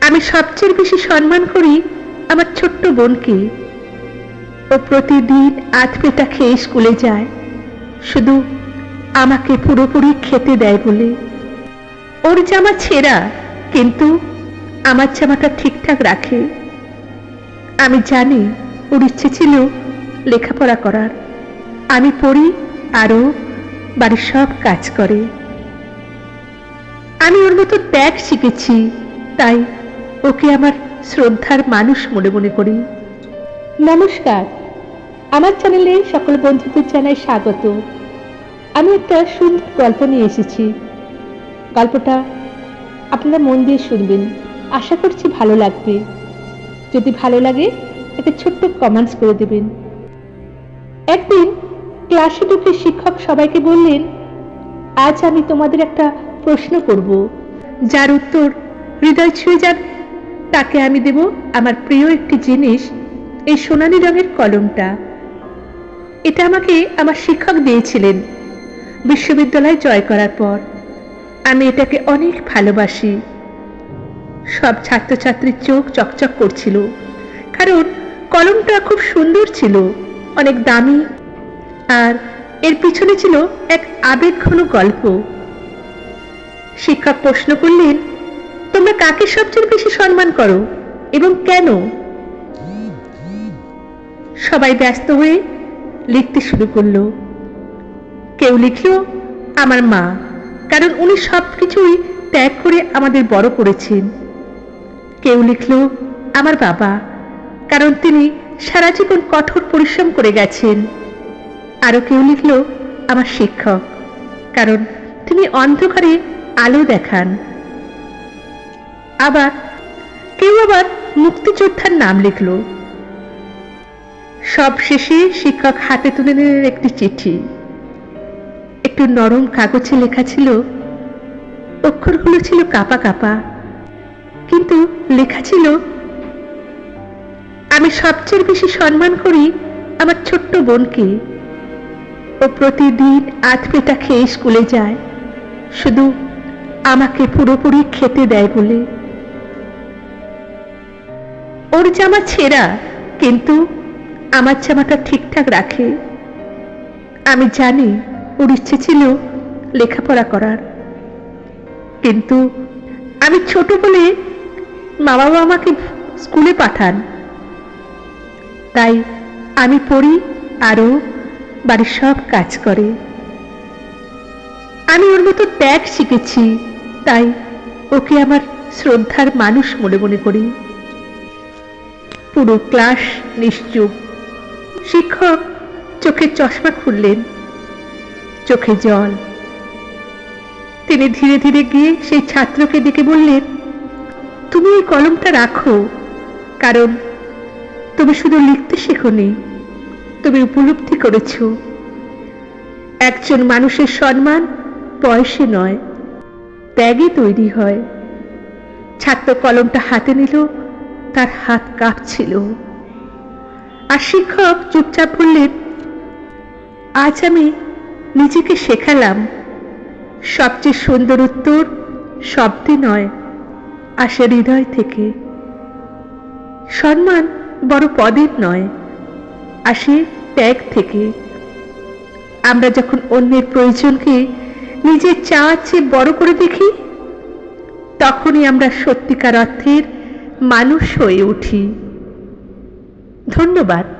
আমি সবচেয়ে বেশি সম্মান করি আমার ছোট্ট বোনকে। ও প্রতিদিন আধ পেটা খেয়ে স্কুলে যায়। শুধু আমাকে পুরোপুরি খেতে দেয় বলে। ওর জামা ছেঁড়া, কিন্তু আমার জামাটা ঠিকঠাক রাখে। আমি জানি ওর ইচ্ছে ছিল লেখাপড়া করার। আমি পড়ি, আরও বাড়ির সব কাজ করে। আমি ওর মতো ত্যাগ শিখেছি, তাই ওকে আমার শ্রদ্ধার মানুষ মনে মনে করি। নমস্কার। আমার চ্যানেলে সকল বন্ধুদের জানাই স্বাগত। আমি একটা সুন্দর গল্প নিয়ে এসেছি। গল্পটা আপনারা মন দিয়ে শুনবেন। আশা করছি ভালো লাগবে। যদি ভালো লাগে, একটা ছোট্ট কমেন্টস করে দেবেন। একদিন ক্লাসে ঢুকে শিক্ষক সবাইকে বললেন, আজ আমি তোমাদের একটা প্রশ্ন করব। যার উত্তর হৃদয় ছুঁয়ে যাবে। তাকে আমি দেব আমার প্রিয় একটি জিনিস, এই সোনালী রঙের কলমটা। এটা আমাকে আমার শিক্ষক দিয়েছিলেন বিশ্ববিদ্যালয় জয় করার পর। আমি এটাকে অনেক ভালোবাসি। সব ছাত্রছাত্রীর চোখ চকচক করছিল, কারণ কলমটা খুব সুন্দর ছিল, অনেক দামি। আর এর পিছনে ছিল এক আবেগঘন গল্প। শিক্ষক প্রশ্ন করলেন তোমরা কাকে সবচেয়ে বেশি সম্মান করো এবং কেন? সবাই ব্যস্ত হয়ে লিখতে শুরু করল। কেউ লিখলো, আমার মা। কারণ উনি সব কিছুই ত্যাগ করে আমাদের বড় করেছেন। কেউ লিখলো, আমার বাবা। কারণ তিনি সারা জীবন কঠোর পরিশ্রম করে গেছেন। আরও কেউ লিখলো, আমার শিক্ষক। কারণ তিনি অন্ধকারে আলো দেখান। আবার কেউ আবার মুক্তিযোদ্ধার নাম লিখলো। সব শেষে শিক্ষক হাতে তুলে নিলেন একটি চিঠি। একটু নরম কাগজে লেখা ছিল অক্ষরগুলো ছিল কাপা কাপা, কিন্তু লেখা ছিল, আমি সবচেয়ে বেশি সম্মান করি আমার ছোট্ট বোনকে। ও প্রতিদিন আধ পেটা খেয়ে স্কুলে যায়। শুধু আমাকে পুরোপুরি খেতে দেয় বলে। ওর জামা ছেঁড়া, কিন্তু আমার জামাটা ঠিকঠাক রাখে। আমি জানি ওর ইচ্ছে ছিল লেখাপড়া করার। কিন্তু আমি ছোট বলে মা বাবা আমাকে স্কুলে পাঠান। তাই আমি পড়ি, আরও বাড়ির সব কাজ করে। আমি ওর মতো ত্যাগ শিখেছি, তাই ওকে আমার শ্রদ্ধার মানুষ মনে মনে করি। পুরো ক্লাস নিশ্চুপ। শিক্ষক চোখের চশমা খুললেন, চোখে জল। তিনি ধীরে ধীরে গিয়ে সেই ছাত্রকে ডেকে বললেন, তুমি এই কলমটা রাখো, কারণ তুমি শুধু লিখতে শেখনি, তুমি উপলব্ধি করেছ। একজন মানুষের সম্মান বয়সে নয়, ত্যাগে তৈরি হয়। ছাত্র কলমটা হাতে নিল তার হাত কাঁপছিল। আর শিক্ষক চুপচাপ বললেন আজ আমি নিজেকে শেখালাম। সবচেয়ে সুন্দর উত্তর শব্দে নয়, আসে হৃদয় থেকে। সম্মান বড় পদের নয়, আসে ত্যাগ থেকে। আমরা যখন অন্যের প্রয়োজনকে নিজের চা চেয়ে বড় করে দেখি, তখনই আমরা সত্যিকার অর্থের মানুষ হয়ে উঠি। ধন্যবাদ।